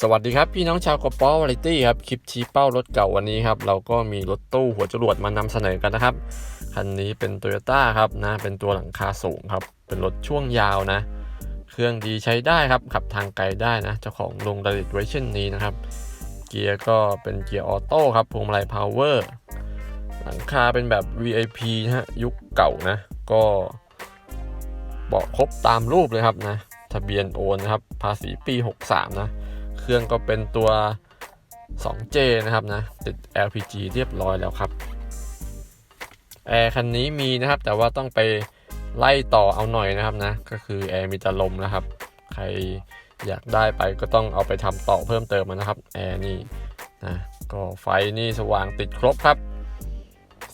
สวัสดีครับ พี่น้องชาวกระป๋อวาไรตี้ครับ คลิปชี้เป้ารถเก่าวันนี้ครับ เราก็มีรถตู้หัวจรวดมานำเสนอกันนะครับ คันนี้เป็น t o y ยต้ครับนะ เป็นตัวหลังคาสูงครับ เป็นรถช่วงยาวนะ เครื่องดีใช้ได้ครับ ขับทางไกลได้นะ เจ้าของลงรายละเอียดไว้เช่นนี้นะครับ เกียร์ก็เป็นเกียร์ออโต้ครับพวงมาลัยพาวเวอร์หลังคาเป็นแบบ VIP นะฮะยุคเก่านะ ก็เบาะครบตามรูปเลยครับนะ ทะเบียนโอนนะครับ ภาษีปี 63 นะ เครื่องก็เป็นตัว 2J นะครับนะติด LPG เรียบร้อยแล้วครับแอร์คันนี้มีนะครับ แต่ว่าต้องไปไล่ต่อเอาหน่อยนะครับนะ ก็คือแอร์มีแต่ลมนะครับ ใครอยากได้ไปก็ต้องเอาไปทำต่อเพิ่มเติมนะครับแอร์นี่นะก็ไฟนี่สว่างติดครบครับ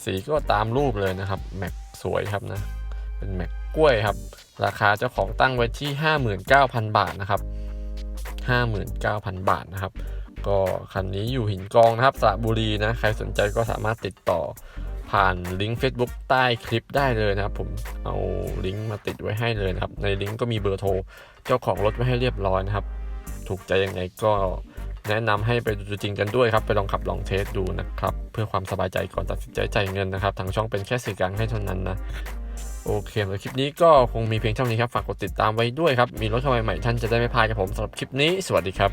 สีก็ตามรูปเลยนะครับแม็กสวยครับนะ เป็นแม็กกล้วยครับ ราคาเจ้าของตั้งไว้ที่ 59,000 บาทนะครับ 59,000 บาทนะครับ ก็คันนี้อยู่หินกองนะครับสระบุรีนะ ใครสนใจก็สามารถติดต่อผ่านลิงก์ Facebook ใต้คลิปได้เลยนะครับ ผมเอาลิงก์มาติดไว้ให้เลยนะครับ ในลิงก์ก็มีเบอร์โทรเจ้าของรถไว้ให้เรียบร้อยนะครับ ถูกใจยังไงก็แนะนำให้ไปดูจริงกันด้วยครับ ไปลองขับลองเทสดูนะครับ เพื่อความสบายใจก่อนตัดสินใจจ่ายเงินนะครับ ทางช่องเป็นแค่สื่อกลางให้เท่านั้นนะ โอเคสำหรับคลิปนี้ก็คงมีเพียงเท่านี้ครับ ฝากกดติดตามไว้ด้วยครับ มีรถเข้าใหม่ท่านจะได้ไม่พลาดกับผมสำหรับคลิปนี้ สวัสดีครับ